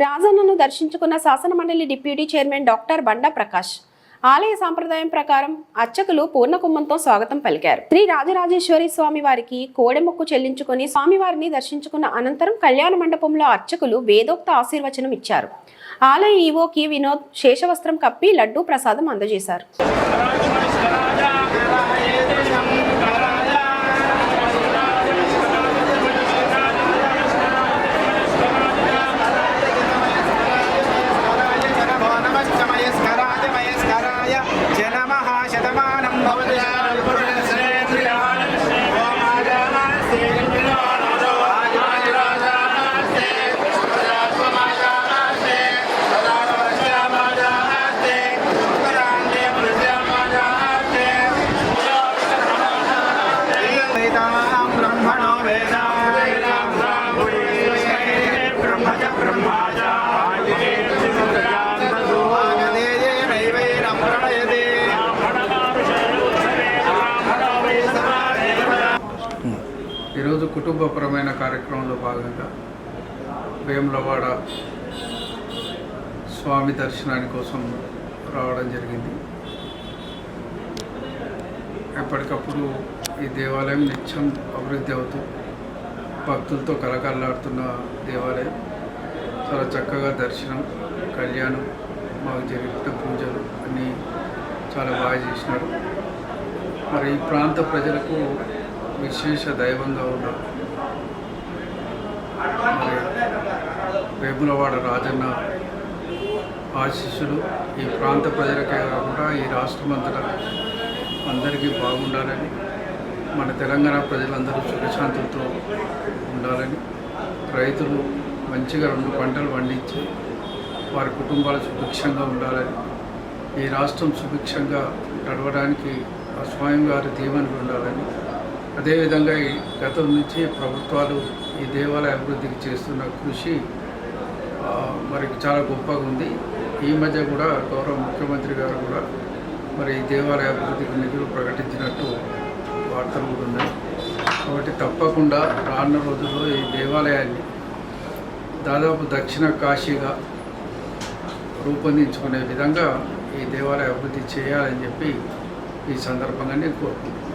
రాజన్నను దర్శించుకున్న శాసనమండలి deputy chairman doctor Banda Prakash. ఆలయ సాంప్రదాయం ప్రకారం అర్చకులు పూర్ణకుంభంతో స్వాగతం పలికారు. శ్రీ రాజరాజేశ్వరి స్వామి వారికి కోడెమొక్కు చెల్లించుకుని స్వామివారిని దర్శించుకున్న అనంతరం కళ్యాణ మండపంలో అర్చకులు వేదోక్త ఆశీర్వచనం ఇచ్చారు. ఆలయ ఈవోకి వినోద్ శేషవస్త్రం కప్పి లడ్డూ ప్రసాదం అందజేశారు. 写得嘛好，写得嘛。ఈరోజు కుటుంబపరమైన కార్యక్రమంలో భాగంగా వేములవాడ స్వామి దర్శనాని కోసం రావడం జరిగింది. ఎప్పటికప్పుడు ఈ దేవాలయం నిత్యం అభివృద్ధి అవుతూ భక్తులతో కలకల్లాడుతున్న దేవాలయం. చాలా చక్కగా దర్శనం కళ్యాణం మాకు జరిగిన పూజలు అన్నీ చాలా బాగా చేసినారు. మరి ఈ ప్రాంత ప్రజలకు విశేష దైవంగా ఉన్న వేములవాడ రాజన్న ఆశీస్సులు ఈ ప్రాంత ప్రజలకే కాకుండా ఈ రాష్ట్రమంతటా అందరికీ బాగుండాలని మన తెలంగాణ ప్రజలందరూ సుఖశాంతులతో ఉండాలని రైతులు మంచిగా రెండు పంటలు పండించి వారి కుటుంబాలు సుభిక్షంగా ఉండాలని ఈ రాష్ట్రం సుభిక్షంగా నడవడానికి ఆ స్వయం గారి దీవెనలు ఉండాలని అదేవిధంగా ఈ గతం నుంచి ప్రభుత్వాలు ఈ దేవాలయ అభివృద్ధికి చేస్తున్న కృషి మరి చాలా గొప్పగా ఉంది. ఈ మధ్య కూడా గౌరవ ముఖ్యమంత్రి గారు కూడా మరి ఈ దేవాలయ అభివృద్ధికి నిధులు ప్రకటించినట్టు వార్తలు కూడా ఉన్నాయి. కాబట్టి తప్పకుండా రానున్న రోజుల్లో ఈ దేవాలయాన్ని దాదాపు దక్షిణ కాశీగా రూపొందించుకునే విధంగా ఈ దేవాలయ అభివృద్ధి చేయాలని చెప్పి ఈ సందర్భంగా నేను కోరుకుంటున్నాను.